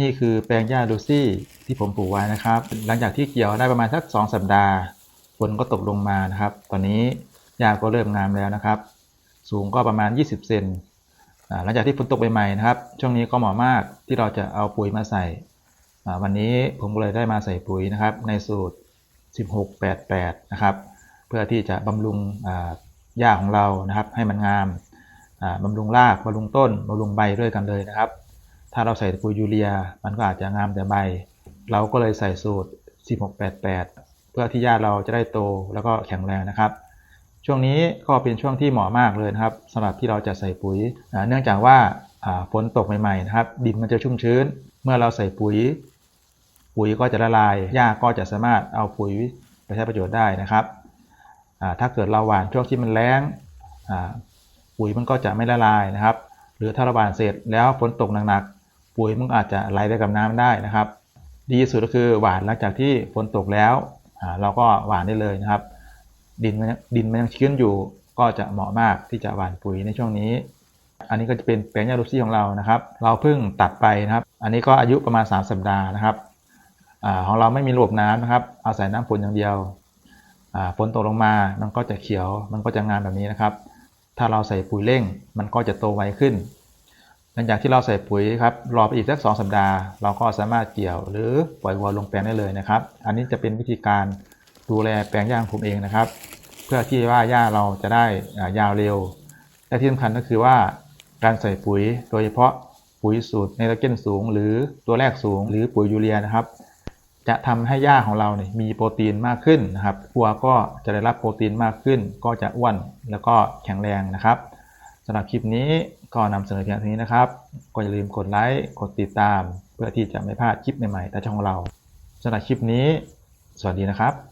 นี่คือแปลงหญ้าลูซี่ที่ผมปลูกไว้นะครับ หลังจากที่เกี่ยวได้ประมาณสัก 2 สัปดาห์ฝนก็ตกลงมานะครับ ตอนนี้หญ้าก็เริ่มงามแล้วนะครับ สูงก็ประมาณ 20 เซนหลังจากที่ฝนตกใหม่ๆนะครับ ช่วงนี้ก็เหมาะมากที่เราจะเอาปุ๋ยมาใส่ วันนี้ผมก็เลยได้มาใส่ปุ๋ยนะครับ ในสูตร 1688 นะครับ เพื่อที่จะบำรุงหญ้าของเรานะครับ ให้มันงามบำรุงรากบำรุงต้นบำรุงใบด้วยกันเลยนะครับ ถ้าเราใส่ปุ๋ยยูเรีย มันก็อาจจะงามแต่ใบ เราก็เลยใส่สูตร 1688 เพื่อที่หญ้าเราจะได้โตแล้วก็แข็งแรงนะครับ ช่วงนี้ก็เป็นช่วงที่เหมาะมากเลยนะครับสำหรับที่เราจะใส่ปุ๋ย เนื่องจากว่าฝนตกใหม่ๆนะครับ ดินมันจะชุ่มชื้น เมื่อเราใส่ปุ๋ย ปุ๋ยก็จะละลายหญ้าก็จะสามารถเอาปุ๋ยไปใช้ประโยชน์ได้นะครับ ถ้าเกิดเราหว่านช่วงที่มันแล้งปุ๋ยมันก็จะไม่ละลายนะครับ หรือถ้าเราหว่านเสร็จแล้วฝนตกหนักๆ ปุ๋ยมันอาจจะไหลไปกับน้ำได้นะครับ ดีที่สุดก็คือหว่านหลังจากที่ฝนตกแล้วเราก็หว่านได้เลยนะครับ ดินมันดินมันยังชื้นอยู่ ก็จะเหมาะมากที่จะหว่านปุ๋ยในช่วงนี้ อันนี้ก็จะเป็นแปลงหญ้าลูซี่ของเรานะครับ เราเพิ่งตัดไปนะครับ อันนี้ก็อายุประมาณ 3 สัปดาห์นะครับอของเราไม่มีระบบน้ำนะครับ อาศัยน้ำฝนอย่างเดียวฝนตกลงมา มันก็จะเขียว มันก็จะงามแบบนี้นะครับ ถ้าเราใส่ปุ๋ยเร่ง มันก็จะโตไวขึ้น ลังจากที่เราใส่ปุ๋ยครับรอไปอีกสักสองสัปดาห์ เราก็สามารถเกี่ยว หรือปล่อยวัวลงแปลงได้เลยนะครับ อันนี้จะเป็นวิธีการดูแลแปลงหญ้าของผมเองนะครับ เพื่อที่ว่าหญ้าเราจะได้ยาวเร็ว และที่สำคัญก็คือว่าการใส่ปุ๋ยโดยเฉพาะปุ๋ยสูตรไนโตรเจนสูง หรือตัวแรกสูง หรือปุ๋ยยูเรียนะครับ จะทำให้หญ้าของเราเนี่ยมีโปรตีนมากขึ้นนะครับวัวก็จะได้รับโปรตีนมากขึ้น ก็จะอ้วนแล้วก็แข็งแรงนะครับำหรับคลิปนี้ก็นำเสนอเพียงเท่านี้นะครับ ก็อย่าลืมกดไลค์กดติดตาม เพื่อที่จะไม่พลาดคลิปใหม่ๆจากช่องเราสำหรับคลิปนี้ สวัสดีนะครับ